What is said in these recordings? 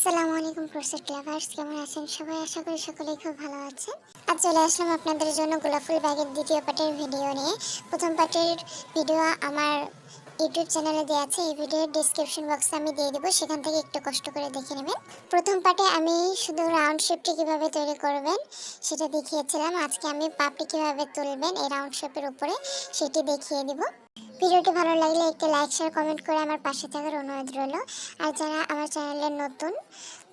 আসসালামু আলাইকুম প্রসেট লাভার্স, কেমন আছেন সবাই? আশা করি সকলেই খুব ভালো আছেন। আজ চলে আসলাম আপনাদের জন্য গোলাপ ফুল ব্যাগের দ্বিতীয় পার্টের ভিডিও নিয়ে। প্রথম পার্টের ভিডিও আমার ইউটিউব চ্যানেলে দেওয়া আছে, এই ভিডিওর ডিসক্রিপশন বক্সে আমি দিয়ে দেবো, সেখান থেকে একটু কষ্ট করে দেখে নেবেন। প্রথম পার্টে আমি শুধু রাউন্ড শেপটি কীভাবে তৈরি করবেন, সেটা দেখিয়েছিলাম। আজকে আমি পাপটি কীভাবে তুলবেন, এই রাউন্ড শেপের উপরে সেটি দেখিয়ে দিব। ভিডিওটি ভালো লাগলে একটি লাইক শেয়ার কমেন্ট করে আমার পাশে থাকার অনুরোধ রইল। আর যারা আমার চ্যানেলে নতুন,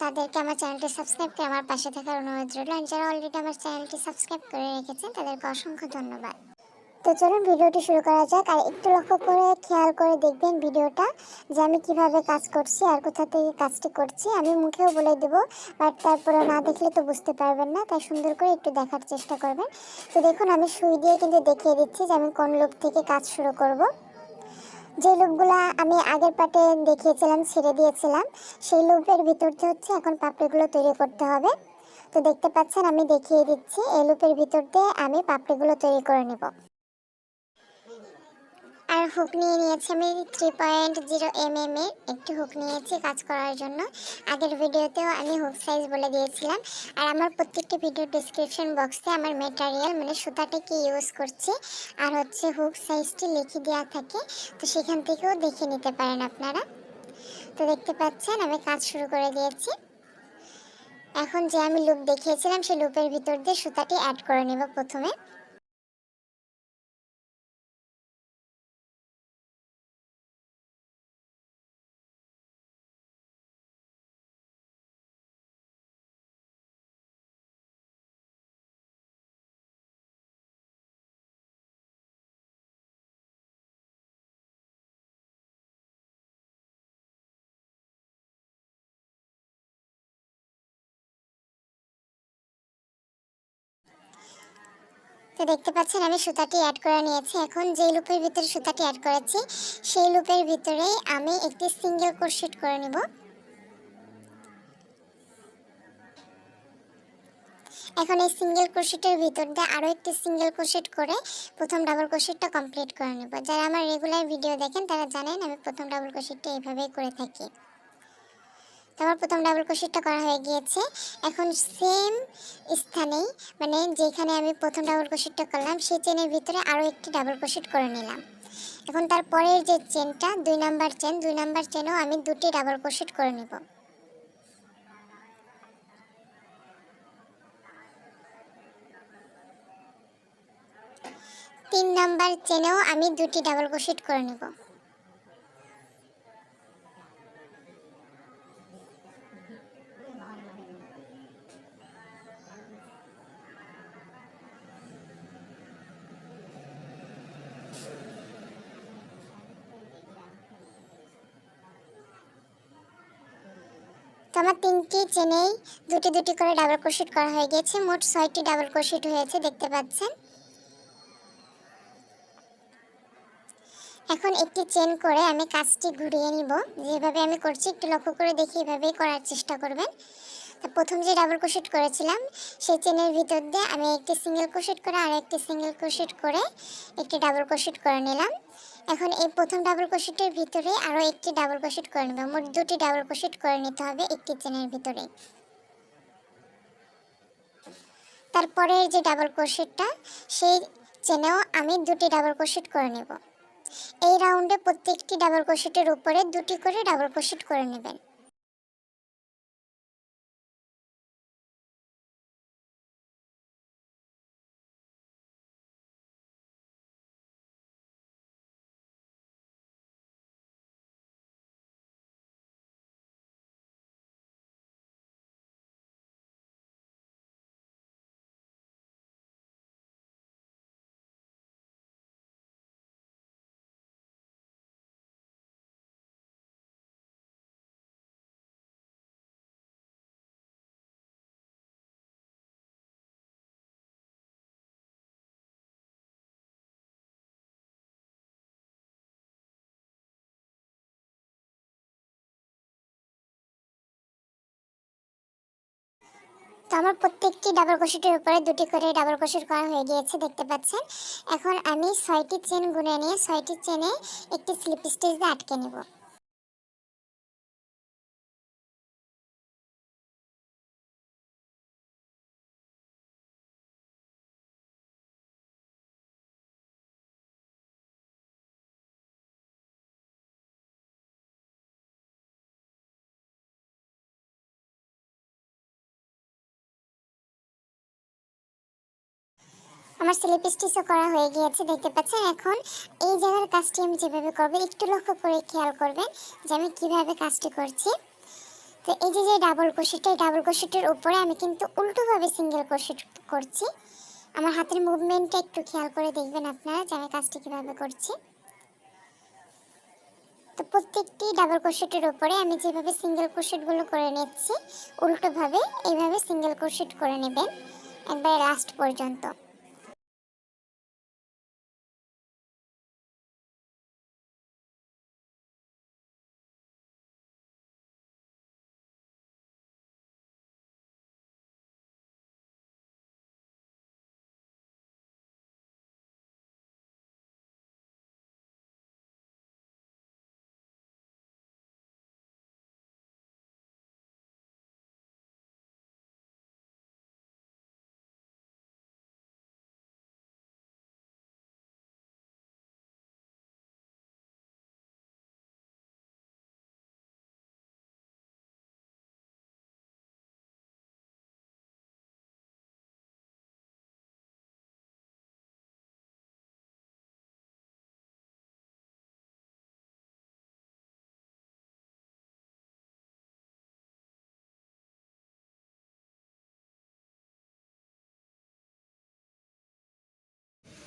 তাদেরকে আমার চ্যানেলটি সাবস্ক্রাইব করে আমার পাশে থাকার অনুরোধ রইল। আর যারা অলরেডি আমার চ্যানেলটি সাবস্ক্রাইব করে রেখেছেন, তাদেরকে অসংখ্য ধন্যবাদ। তো চলুন ভিডিওটি শুরু করা যাক। আর একটু লক্ষ্য করে, খেয়াল করে দেখবেন ভিডিওটা যে আমি কীভাবে কাজ করছি আর কোথা থেকে কাজটি করছি। আমি মুখেও বলে দেব, বাট তারপরে না দেখলে তো বুঝতে পারবেন না, তাই সুন্দর করে একটু দেখার চেষ্টা করবেন। তো দেখুন, আমি সুই দিয়ে কিন্তু দেখিয়ে দিচ্ছি যে আমি কোন লোক থেকে কাজ শুরু করব। যে লুপগুলা আমি আগের পাটে দেখিয়েছিলাম, ছেড়ে দিয়েছিলাম, সেই লুপের ভিতর দিয়ে হচ্ছে এখন পাপড়িগুলো তৈরি করতে হবে। তো দেখতে পাচ্ছেন, আমি দেখিয়ে দিচ্ছি, এই লুপের ভিতর দিয়ে আমি পাপড়িগুলো তৈরি করে নেব। আর হুক নিয়ে নিয়েছি আমি three point zero M M এর একটি হুক নিয়েছি কাজ করার জন্য। আগের ভিডিওতেও আমি হুক সাইজ বলে দিয়েছিলাম। আর আমার প্রত্যেকটি ভিডিও ডিসক্রিপশন বক্সে আমার মেটারিয়াল মানে সুতাটা কি ইউজ করছি, আর হচ্ছে হুক সাইজটি লিখে দেওয়া থাকে, তো সেখান থেকেও দেখে নিতে পারেন আপনারা। তো দেখতে পাচ্ছেন, আমি কাজ শুরু করে দিয়েছি। এখন যে আমি লুপ দেখিয়েছিলাম, সেই লুপের ভিতর দিয়ে সুতাটি অ্যাড করে নেব প্রথমে। তো দেখতে পাচ্ছেন, আমি সুতাটি অ্যাড করে নিয়েছি। এখন যে লুপের ভিতরে সুতাটি অ্যাড করেছি, সেই লুপের ভিতরে আমি একটি সিঙ্গেল ক্রোশেট করে নেব। এখন এই সিঙ্গেল ক্রোশেটের ভিতর দিয়ে আরও একটি সিঙ্গেল ক্রোশেট করে প্রথম ডাবল ক্রোশেটটা কমপ্লিট করে নেব। যারা আমার রেগুলার ভিডিও দেখেন, তারা জানেন আমি প্রথম ডাবল ক্রোশেটটা এইভাবেই করে থাকি। আমার প্রথম ডাবল ক্রোশেটটা করা হয়ে গিয়েছে। এখন সেম স্থানেই মানে যেখানে আমি প্রথম ডাবল ক্রোশেটটা করলাম, সেই চেনের ভিতরে আরও একটি ডাবল ক্রোশেট করে নিলাম। এখন তারপরের যে চেনটা দুই নাম্বার চেন দুই নাম্বার চেনেও আমি দুটি ডাবল ক্রোশেট করে নেব। তিন নাম্বার চেনেও আমি দুটি ডাবল ক্রোশেট করে নেব। তো আমার তিনটি চেনেই দুটি দুটি করে ডাবল ক্রোশেট করা হয়ে গেছে। মোট ছয়টি ডাবল ক্রোশেট হয়েছে, দেখতে পাচ্ছেন। এখন একটি চেন করে আমি কাজটি ঘুরিয়ে নিব। যেভাবে আমি করছি, একটু লক্ষ্য করে দেখি এভাবেই করার চেষ্টা করবেন। প্রথম যে ডাবল ক্রোশেট করেছিলাম, সেই চেনের ভিতর দিয়ে আমি একটি সিঙ্গেল ক্রোশেট করে আর একটি সিঙ্গেল ক্রোশেট করে একটি ডাবল ক্রোশেট করে নিলাম। এখন এই প্রথম ডাবল ক্রোশেটের ভিতরে আরও একটি ডাবল ক্রোশেট করে নেবে। মোট দুটি ডাবল ক্রোশেট করে নিতে হবে একটি চেনের ভিতরে। তারপরের যে ডাবল ক্রোশেটটা সেই চেনেও আমি দুটি ডাবল ক্রোশেট করে নেব। এই রাউন্ডে প্রত্যেকটি ডাবল ক্রোশেটের উপরে দুটি করে ডাবল ক্রোশেট করে নেবেন। আমার প্রত্যেকটি ডাবল ক্রোশেটের উপরে দুটি করে ডাবল ক্রোশেট করা হয়ে গিয়েছে, দেখতে পাচ্ছেন। এখন আমি ছয়টি চেন গুনে নিয়ে, ছয়টি চেনে একটি স্লিপ স্টিচ দিয়ে আটকে নেব। আমার স্লিপ স্টিচও করা হয়ে গিয়েছে, দেখতে পাচ্ছেন? এখন এই জায়গার কাজটি আমি যেভাবে করব, একটু লক্ষ্য করে খেয়াল করবেন যে আমি কীভাবে কাজটি করছি। তো এই যে যে ডাবল ক্রোশেটটা এই ডাবল ক্রোশেটের উপরে আমি কিন্তু উল্টোভাবে সিঙ্গেল ক্রোশেট করছি। আমার হাতের মুভমেন্টটা একটু খেয়াল করে দেখবেন আপনারা যে আমি কাজটি কীভাবে করছি। তো প্রত্যেকটি ডাবল ক্রোশেটের উপরে আমি যেভাবে সিঙ্গেল ক্রোশেটগুলো করে নিচ্ছি, উল্টোভাবে এইভাবে সিঙ্গেল ক্রোশেট করে নেবেন, একবারে লাস্ট পর্যন্ত।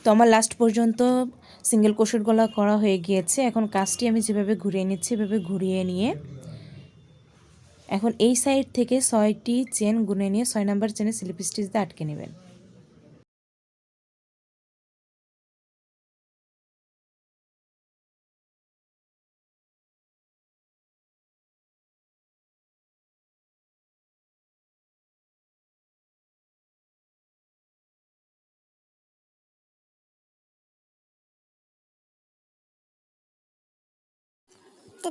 তো আমার লাস্ট পর্যন্ত সিঙ্গেল কোষের গলা করা হয়ে গিয়েছে। এখন কাজটি আমি যেভাবে ঘুরিয়ে নিচ্ছি, এভাবে ঘুরিয়ে নিয়ে এখন এই সাইড থেকে ছয়টি চেন গুনে নিয়ে ছয় নাম্বার চেনে স্লিপ স্টিচ দিয়ে আটকে নেবেন।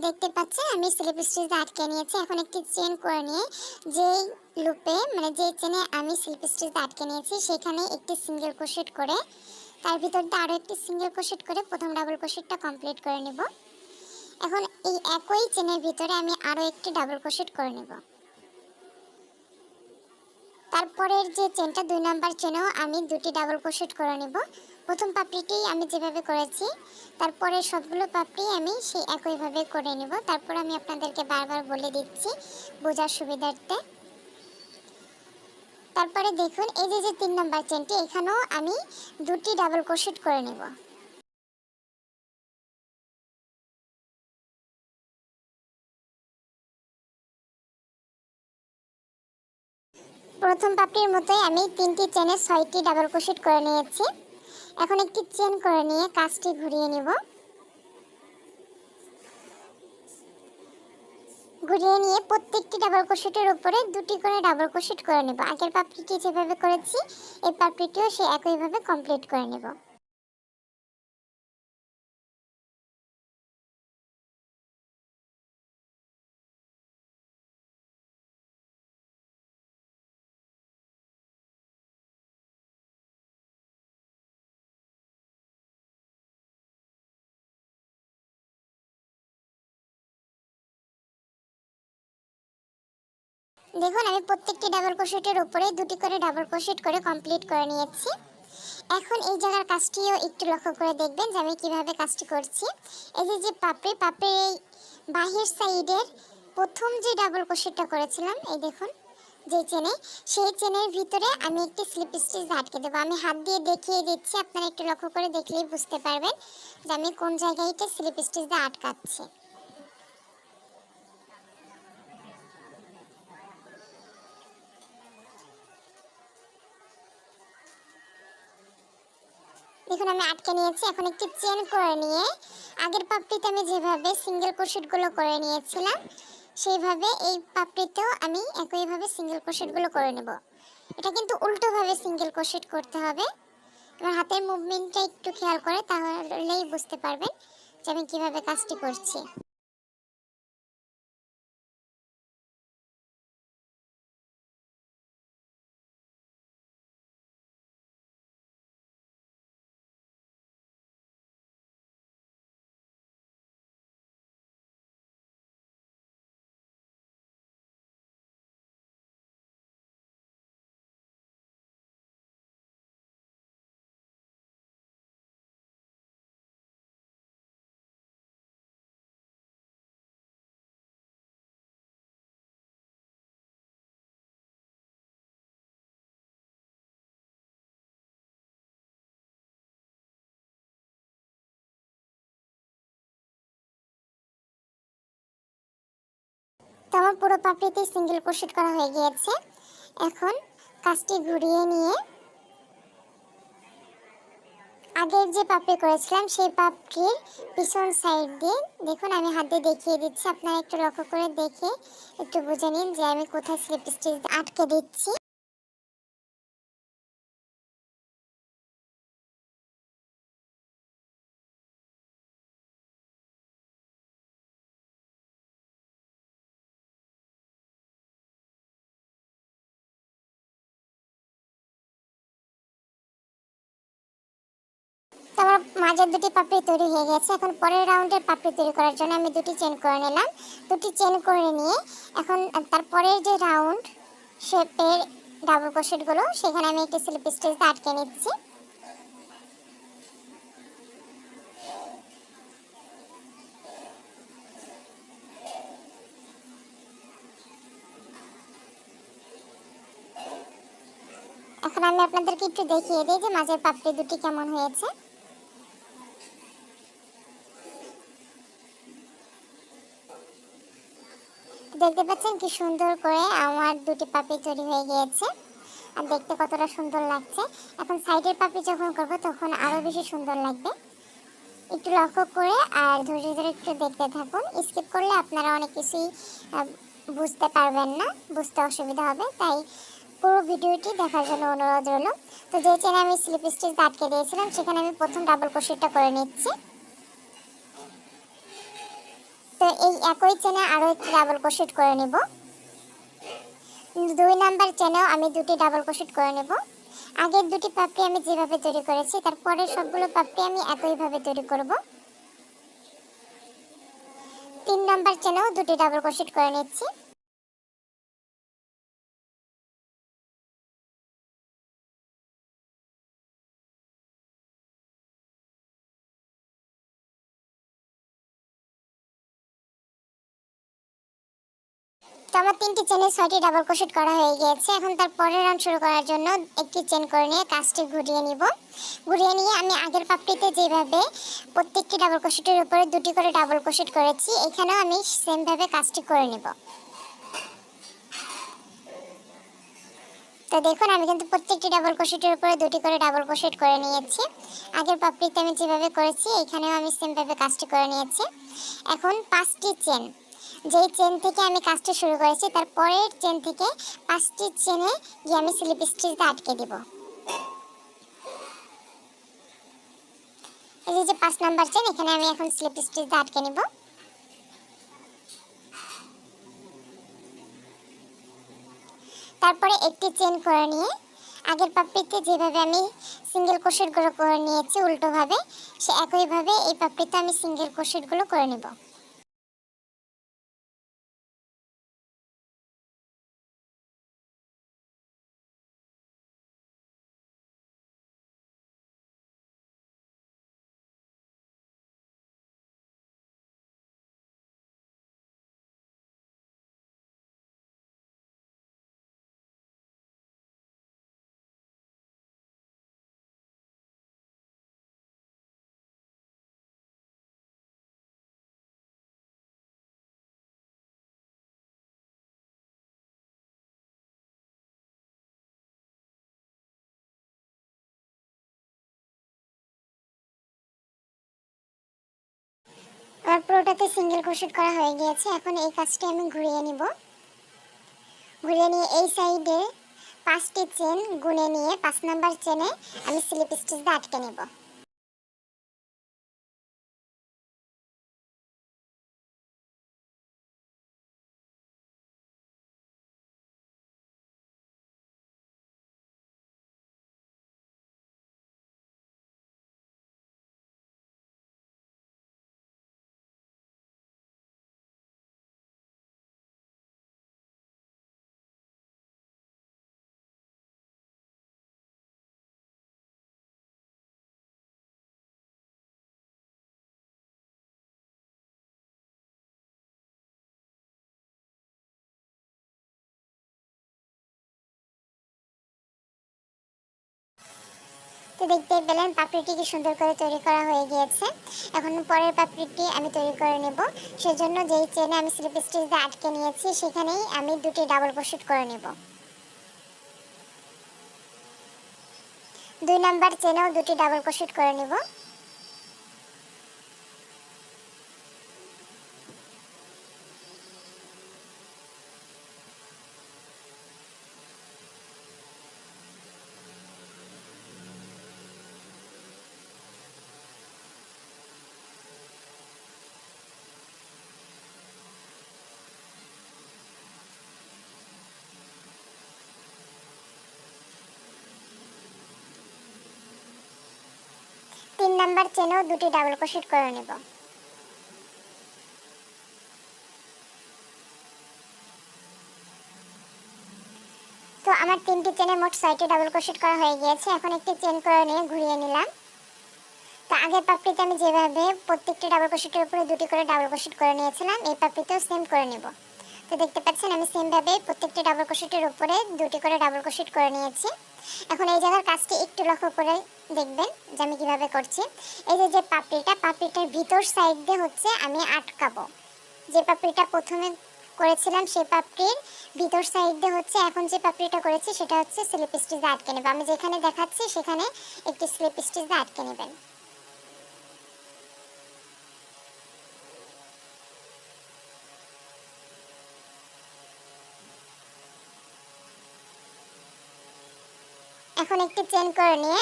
দেখতে পাচ্ছেন, আমি স্লিপ স্টিচ আটকে নিয়েছি। এখন একটি চেন করে নিয়ে, যেই লুপে মানে যেই চেনে আমি স্লিপ স্টিচ আটকে নিয়েছি, সেখানে একটি সিঙ্গেল ক্রোশেট করে, তার ভিতর দিয়ে আরও একটি সিঙ্গেল ক্রোশেট করে, প্রথম ডাবল ক্রোশেটটা কমপ্লিট করে নেব। এখন এই একই চেনের ভিতরে আমি আরও একটি ডাবল ক্রোশেট করে নেব। তারপরের যে চেনটা দুই নাম্বার চেনেও আমি দুটি ডাবল ক্রোশেট করে নেব। প্রথম পাপড়িটি আমি যেভাবে করেছি, তারপরে সবগুলো পাপড়ি আমি সেই একইভাবে করে নেব। তারপর আমি আপনাদেরকে বারবার বলে দিচ্ছি বোঝার সুবিধার্থে। তারপরে দেখুন, এই যে যে তিন নাম্বার চেনটি এখানেও আমি দুটি ডাবল ক্রোশেট করে নেব। প্রথম পাপড়ির মতোই আমি তিনটি চেনে ছয়টি ডাবল ক্রোশেট করে নিয়েছি। এখন একটি চেন করে নিয়ে কাজটি ঘুরিয়ে নিব। ঘুরিয়ে নিয়ে প্রত্যেকটি ডাবল কোশেটের উপরে দুটি করে ডাবল কোশেট করে নেব। আগের পাপড়িটি যেভাবে করেছি এই পাপড়িটিও সে একইভাবে কমপ্লিট করে নেব। দেখুন, আমি প্রত্যেকটি ডাবল ক্রোশেটের উপরে দুটি করে ডাবল ক্রোশেট করে কমপ্লিট করে নিয়েছি। এখন এই জায়গার কাজটিও একটু লক্ষ্য করে দেখবেন যে আমি কীভাবে কাজটি করছি। এই যে যে পাপড়ি পাপড়ির এই বাহির সাইডের প্রথম যে ডাবল ক্রোশেটটা করেছিলাম, এই দেখুন, যে চেনে, সেই চেনের ভিতরে আমি একটি স্লিপ স্টিচ আটকে দেবো। আমি হাত দিয়ে দেখিয়ে দিচ্ছি, আপনারা একটু লক্ষ্য করে দেখলেই বুঝতে পারবেন যে আমি কোন জায়গায় স্লিপ স্টিচ দিয়ে আটকাচ্ছি। দেখুন, আমি আটকে নিয়েছি। এখন একটি চেন করে নিয়ে, আগের পাপড়িতে আমি যেভাবে সিঙ্গেল ক্রোশেটগুলো করে নিয়েছিলাম, সেইভাবে এই পাপড়িতেও আমি একইভাবে সিঙ্গেল ক্রোশেটগুলো করে নেব। এটা কিন্তু উল্টোভাবে সিঙ্গেল ক্রোশেট করতে হবে। এবার হাতের মুভমেন্টটা একটু খেয়াল করে, তাহলেই বুঝতে পারবেন যে আমি কীভাবে কাজটি করছি। তো আমার পুরো পাপড়িতেই সিঙ্গেল ক্রোশেট করা হয়ে গিয়েছে। এখন কাজটি ঘুরিয়ে নিয়ে আগের যে পাপড়ি করেছিলাম, সেই পাপড়ির পিছন সাইড দিয়ে দেখুন, আমি হাত দিয়ে দেখিয়ে দিচ্ছি। আপনারা একটু লক্ষ্য করে দেখে একটু বুঝে নিন যে আমি কোথায় স্লিপ স্টিচ আটকে দিচ্ছি। মাঝের দুটি পাপড়ি তৈরি হয়ে গেছে। এখন পরের রাউন্ডের পাপড়ি তৈরি করার জন্য আমি দুটি চেন করে নিলাম। দুটি চেন করে নিয়ে এখন তারপরের যে রাউন্ড শেপের ডাবল ক্রোশেটগুলো সেখানে আমি একটি স্লিপ স্টিচ আটকে নিচ্ছি। এখন আমি আপনাদেরকে একটু দেখিয়ে দিই যে মাঝের পাপড়ি দুটি কেমন হয়েছে। দেখতে পাচ্ছেন কি সুন্দর করে আমার দুটি পাপড়ি তৈরি হয়ে গিয়েছে। আর দেখতে কতটা সুন্দর লাগছে। এখন সাইডের পাপড়ি যখন করব, তখন আরও বেশি সুন্দর লাগবে। একটু লক্ষ্য করে আর ধৈর্য ধরে একটু দেখতে থাকুন। স্কিপ করলে আপনারা অনেক কিছুই বুঝতে পারবেন না, বুঝতে অসুবিধা হবে। তাই পুরো ভিডিওটি দেখার জন্য অনুরোধ রইল। তো যে চেনে আমি স্লিপ স্টিচ আটকে দিয়েছিলাম, সেখানে আমি প্রথম ডাবল ক্রোশেটটা করে নিচ্ছি। তো এই একই চেনে আরও একটি ডাবল ক্রোশেট করে নেব। দুই নাম্বার চেনেও আমি দুটি ডাবল ক্রোশেট করে নেব। আগের দুটি পাপড়ি আমি যেভাবে তৈরি করেছি তারপরে সবগুলো পাপড়ি আমি একইভাবে তৈরি করব। তিন নাম্বার চেনেও দুটি ডাবল ক্রোশেট করে নিচ্ছি। তো আমার তিনটি চেনে ছয়টি ডাবল ক্রোশেট করা হয়ে গিয়েছে। এখন তার পরের রাউন্ড শুরু করার জন্য একটি চেন করে নিয়ে কাজটি ঘুরিয়ে নিব। ঘুরিয়ে নিয়ে আমি আগের পাপড়িতে যেভাবে প্রত্যেকটি ডাবল ক্রোশেটের উপরে দুটি করে ডাবল ক্রোশেট করেছি, এখানেও আমি সেমভাবে কাজটি করে নিব। তো দেখুন, আমি কিন্তু প্রত্যেকটি ডাবল ক্রোশেটের উপরে দুটি করে ডাবল ক্রোশেট করে নিয়েছি। আগের পাপড়িতে আমি যেভাবে করেছি, এখানেও আমি সেমভাবে কাজটি করে নিয়েছি। এখন পাঁচটি চেন যেই চেন থেকে আমি কাজটা শুরু করেছি, তার পরের চেন থেকে পাঁচটি চেনে গিয়ে আমি স্লিপ স্টিচ দিয়ে আটকে দিব। এই যে পাঁচ নাম্বার চেন এখানে আমি এখন স্লিপ স্টিচ দিয়ে আটকে নিব। তারপরে একটি চেন করে নিয়ে, আগের পাপড়িতে যেভাবে আমি সিঙ্গেল ক্রোশেটগুলো করে নিয়েছি, উল্টোভাবে, সে একইভাবে এই পাপড়িতে আমি সিঙ্গেল ক্রোশেটগুলো করে নেব। পুরোটাতে সিঙ্গেল ক্রোশেট করা হয়ে গিয়েছে। এখন এই কাজটি আমি ঘুরিয়ে নিব। ঘুরিয়ে নিয়ে এই সাইডে পাঁচটি চেন গুনে নিয়ে পাঁচ নাম্বার চেনে আমি স্লিপ স্টিচ দিয়ে আটকে নেব। তো দেখতে পেলেন পাপড়িটি কি সুন্দর করে তৈরি করা হয়ে গিয়েছে। এখন পরের পাপড়িটি আমি তৈরি করে নেব। সেজন্য যেই চেনে আমি স্লিপ স্টিচ দিয়ে আটকে নিয়েছি, সেখানেই আমি দুটি ডাবল ক্রোশেট করে নেব। দুই নাম্বার চেনেও দুটি ডাবল ক্রোশেট করে নেব তিন নাম্বার চেনেও দুটি ডাবল ক্রোশেট করে নেব। তো আমার তিনটি চেনে মোট ছয়টি ডাবল ক্রোশেট করা হয়ে গিয়েছে। এখন একটি চেন করে নিয়ে ঘুরিয়ে নিলাম। তো আগের পাপড়িতে আমি যেভাবে প্রত্যেকটি ডাবল ক্রোশেটের উপরে দুটি করে ডাবল ক্রোশেট করে নিয়েছিলাম, এই পাপড়িতেও সেম করে নেব। তো দেখতে পাচ্ছেন, আমি সেমভাবে প্রত্যেকটি ডাবল ক্রোশেটের উপরে দুটি করে ডাবল ক্রোশেট করে নিয়েছি। এখন এই জায়গার কাজটি একটু লক্ষ্য করে দেখবেন যে আমি কীভাবে করছি। এই যে যে পাপড়িটা, পাপড়িটার ভিতর সাইড দিয়ে হচ্ছে আমি আটকাবো। যে পাপড়িটা প্রথমে করেছিলাম, সেই পাপড়ির ভিতর সাইড দিয়ে হচ্ছে এখন যে পাপড়িটা করেছি, সেটা হচ্ছে স্লিপ স্টিচ আটকে নেবে। আমি যেখানে দেখাচ্ছি, সেখানে একটি স্লিপ স্টিচ আটকে নেবেন। এখন একটি চেন করে নিয়ে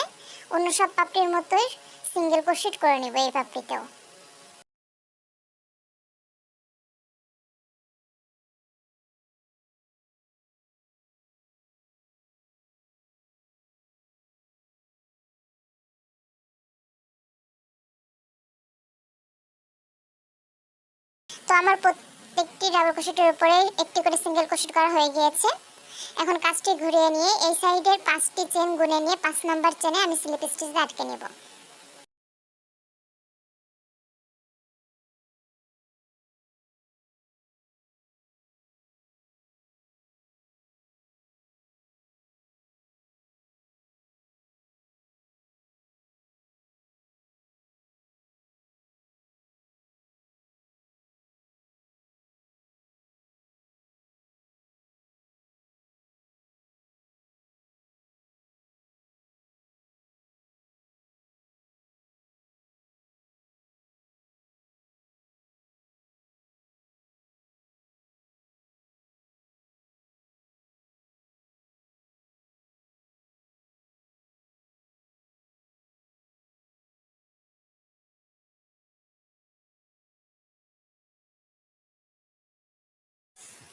অন্য সব পাপড়ির মতোই সিঙ্গেল ক্রোশেট করে নেব এই পাপড়িতেও তো আমার প্রত্যেকটি ডাবল ক্রোশেটের উপরে একটি করে সিঙ্গেল ক্রোশেট করা হয়ে গিয়েছে। এখন কাজটি ঘুরিয়ে নিয়ে এই সাইডের পাঁচটি চেন গুনে নিয়ে পাঁচ নাম্বার চেনে আমি স্লিপ স্টিচ আটকে নেব।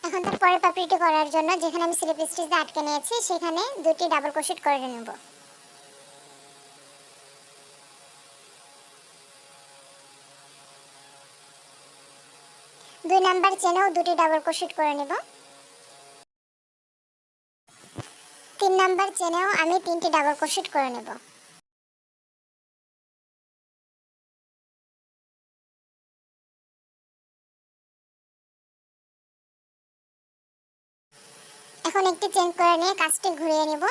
এখন তার পরের পাপড়িটি করার জন্য যেখানে আমি স্লিপ স্টিচ দিয়ে আটকে নিয়েছি, সেখানে দুটি ডাবল ক্রোশেট করে নেব। দুই নাম্বার চেনেও দুটি ডাবল ক্রোশেট করে নেব। তিন নাম্বার চেনেও আমি তিনটি ডাবল ক্রোশেট করে নেব। চেন করে নিয়ে কাজটি ঘুরিয়ে নেব।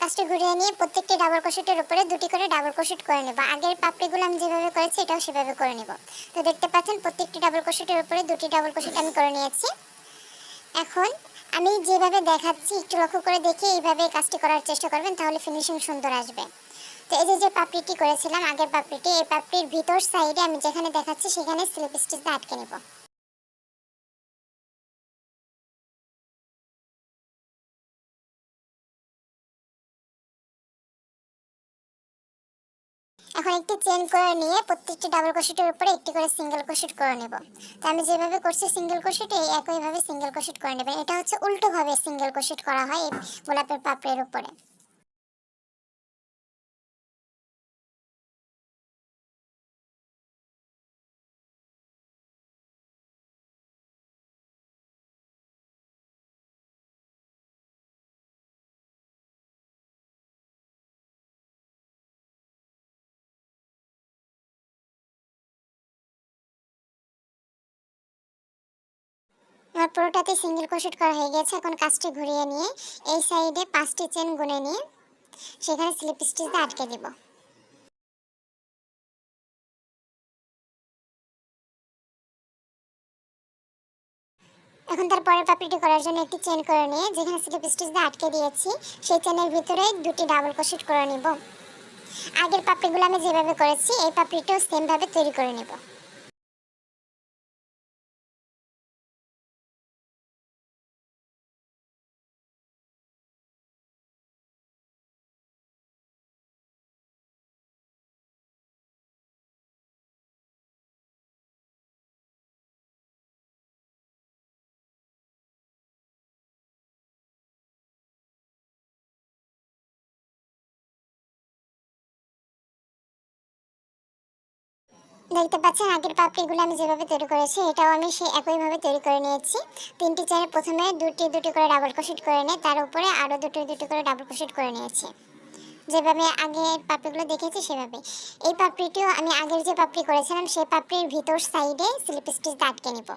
কাজটি ঘুরিয়ে নিয়ে প্রত্যেকটি ডাবল ক্রোশেটের উপরে দুটি করে ডাবল ক্রোশেট করে নেব। আগের পাপড়িগুলো আমি যেভাবে করেছি, এটাও সেভাবে করে নেব। তো দেখতে পাচ্ছেন, প্রত্যেকটি ডাবল ক্রোশেটের উপরে দুটি ডাবল ক্রোশেট আমি করে নিয়েছি। এখন আমি যেভাবে দেখাচ্ছি, একটু লক্ষ্য করে দেখে এইভাবে কাজটি করার চেষ্টা করবেন, তাহলে ফিনিশিং সুন্দর আসবে। তো এই যে পাপড়িটি করেছিলাম, আগের পাপড়িটি, এই পাপড়ির ভিতর সাইডে আমি যেখানে দেখাচ্ছি, সেখানে স্লিপ স্টিচ আটকে নেব। এখন একটি চেন করে নিয়ে প্রত্যেকটি ডাবল ক্রোশেটের উপরে একটি করে সিঙ্গেল ক্রোশেট করে নেব। তো আমি যেভাবে করছি সিঙ্গেল ক্রোশেট এই একইভাবে সিঙ্গেল কোশিট করে নেবেন। এটা হচ্ছে উল্টোভাবে সিঙ্গেল ক্রোশেট করা হয় এই গোলাপের পাপড়ের উপরে। পুরোটাতে সিঙ্গেল ক্রোশেট করা হয়ে গেছে। এখন কাজটি ঘুরিয়ে নিয়ে এই সাইডে পাঁচটি চেন গুনে নিয়ে সেখানে স্লিপ স্টিচ আটকে দেব। এখন তার পরের পাপড়িটি করার জন্য একটি চেন করে নিয়ে যেখানে স্লিপ স্টিচ দিয়ে আটকে দিয়েছি, সেই চেনের ভিতরে দুটি ডাবল ক্রোশেট করে নিব। আগের পাপড়িগুলো আমি যেভাবে করেছি, এই পাপড়িটাও সেমভাবে তৈরি করে নেব। দেখতে পাচ্ছেন, আগের পাপড়িগুলো আমি যেভাবে তৈরি করেছি, এটাও আমি সেই একইভাবে তৈরি করে নিয়েছি। তিনটি চারে প্রথমে দুটি দুটি করে ডাবল ক্রোশেট করে নিয়ে, তার উপরে আরও দুটি দুটি করে ডাবল ক্রোশেট করে নিয়েছি। যেভাবে আগে পাপড়িগুলো দেখেছি, সেভাবে। এই পাপড়িটিও আমি আগের যে পাপড়ি করেছিলাম, সেই পাপড়ির ভিতর সাইডে স্লিপ স্টিচ আটকে নিব।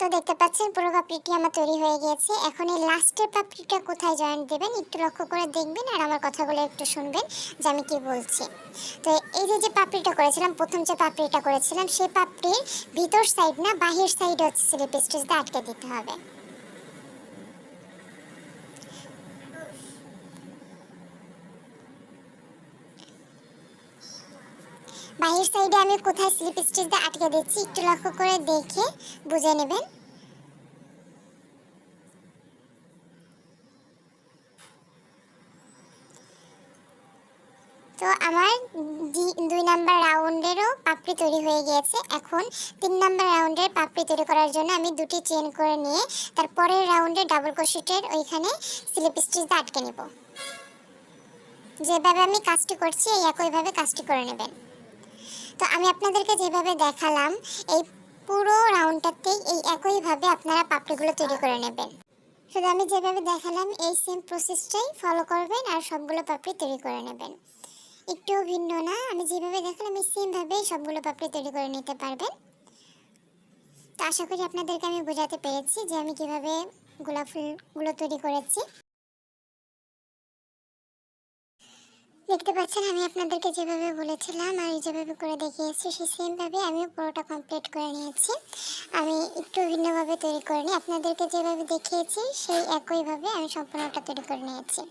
তো দেখতে পাচ্ছেন, পুরো পাপড়িটি আমার তৈরি হয়ে গিয়েছে। এখন এই লাস্টের পাপড়িটা কোথায় জয়েন্ট দেবেন, একটু লক্ষ্য করে দেখবেন আর আমার কথাগুলো একটু শুনবেন যে আমি কী বলছি। তো এই যে যে পাপড়িটা করেছিলাম, প্রথম যে পাপড়িটা করেছিলাম সেই পাপড়ির ভিতর সাইড না, বাহির সাইড হচ্ছে স্লিপ আটকে দিতে হবে। বাহির সাইডে আমি কোথায় স্লিপ স্টিচ দিয়ে আটকে দিচ্ছি একটু লক্ষ্য করে দেখে বুঝে নেবেন। তো আমার দুই নাম্বার রাউন্ডেরও পাপড়ি তৈরি হয়ে গিয়েছে। এখন তিন নাম্বার রাউন্ডের পাপড়ি তৈরি করার জন্য আমি দুটি চেন করে নিয়ে তারপরের রাউন্ডে ডাবল ক্রোশেটের ওইখানে স্লিপ স্টিচ দিয়ে আটকে নেব। যেভাবে আমি কাজটি করছি, এই একইভাবে কাজটি করে নেবেন। তো আমি আপনাদেরকে যেভাবে দেখালাম, এই পুরো রাউন্ডটাতেই এই একইভাবে আপনারা পাপড়িগুলো তৈরি করে নেবেন। শুধু আমি যেভাবে দেখালাম, এই সেম প্রসেসটাই ফলো করবেন আর সবগুলো পাপড়ি তৈরি করে নেবেন। একটুও ভিন্ন না, আমি যেভাবে দেখালাম, এই সেমভাবেই সবগুলো পাপড়ি তৈরি করে নিতে পারবেন। তো আশা করি আপনাদেরকে আমি বোঝাতে পেরেছি যে আমি কীভাবে গোলাপ ফুলগুলো তৈরি করেছি। দেখতে পাচ্ছেন, আমি আপনাদেরকে যেভাবে বলেছিলাম আর যেভাবে করে দেখিয়েছি, সেই সেমভাবে আমি পুরোটা কমপ্লিট করে নিয়েছি। আমি একটু ভিন্নভাবে তৈরি করিনি আপনাদেরকে যেভাবে দেখিয়েছি, সেই একইভাবে আমি সম্পূর্ণটা তৈরি করে নিয়েছি।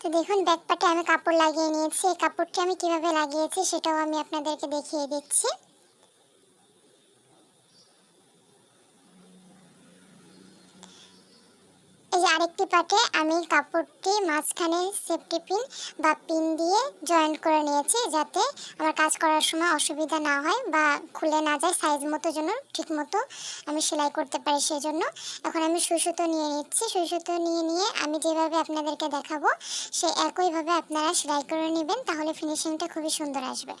তো দেখুন ব্যাকপাটে আমি কাপড় লাগিয়ে নিয়েছি। এই কাপড়টি আমি কীভাবে লাগিয়েছি, সেটাও আমি আপনাদেরকে দেখিয়ে দিচ্ছি এই যে আরেকটি পাটে আমি কাপড়টি মাঝখানে সেফটি পিন বা পিন দিয়ে জয়েন্ট করে নিয়েছি যাতে আমার কাজ করার সময় অসুবিধা না হয় বা খুলে না যায় সাইজ মতো জন্য ঠিক মতো আমি সেলাই করতে পারি সেই জন্য এখন আমি সুই সুতো নিয়ে নিচ্ছি। সুই সুতো নিয়ে নিয়ে আমি যেভাবে আপনাদেরকে দেখাবো, সে একইভাবে আপনারা সেলাই করে নেবেন, তাহলে ফিনিশিংটা খুবই সুন্দর আসবে।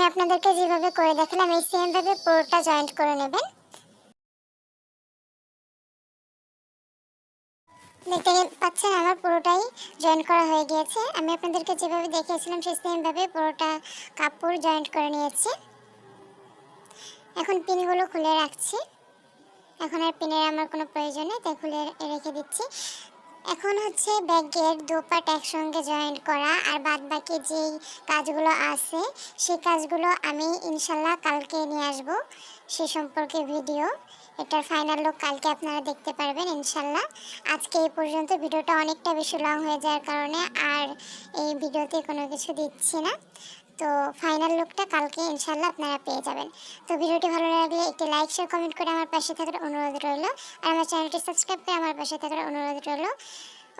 আমি আপনাদেরকে যেভাবে করে দেখালাম, এই সেম ভাবে পুরোটা জয়েন্ট করে নেবেন। দেখতে পাচ্ছেন, আমার পুরোটাই জয়েন্ট করা হয়ে গিয়েছে। আমি আপনাদেরকে যেভাবে দেখিয়েছিলাম, সেই সেম ভাবে পুরোটা কাপড় জয়েন্ট করে নিয়েছি। এখন পিনগুলো খুলে রাখছি। এখন আর পিনের আমার কোনো প্রয়োজন নেই, তাই খুলে রেখে দিচ্ছি। এখন হচ্ছে ব্যাগের দুপাট একসঙ্গে জয়েন্ট করা আর বাদ বাকি যেই কাজগুলো আছে, সেই কাজগুলো আমি ইনশাল্লাহ কালকে নিয়ে আসব। সে সম্পর্কে ভিডিও এটার ফাইনাল লুক কালকে আপনারা দেখতে পারবেন ইনশাল্লাহ। আজকে এই পর্যন্ত ভিডিওটা অনেকটা বেশি লং হয়ে যাওয়ার কারণে আর এই ভিডিওতে কোনো কিছু দিচ্ছি না। তো ফাইনাল লুকটা কালকে ইনশাল্লাহ আপনারা পেয়ে যাবেন। তো ভিডিওটি ভালো লাগলে একটি লাইক, শেয়ার, কমেন্ট করে আমার পাশে থাকার অনুরোধ রইল। আর আমার চ্যানেলটি সাবস্ক্রাইব করে আমার পাশে থাকার অনুরোধ রইল।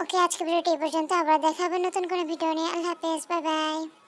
ওকে, আজকে ভিডিওটি এই পর্যন্ত। আবার দেখা হবে নতুন কোনো ভিডিও নিয়ে। আল্লাহ হাফেজ বাই বাই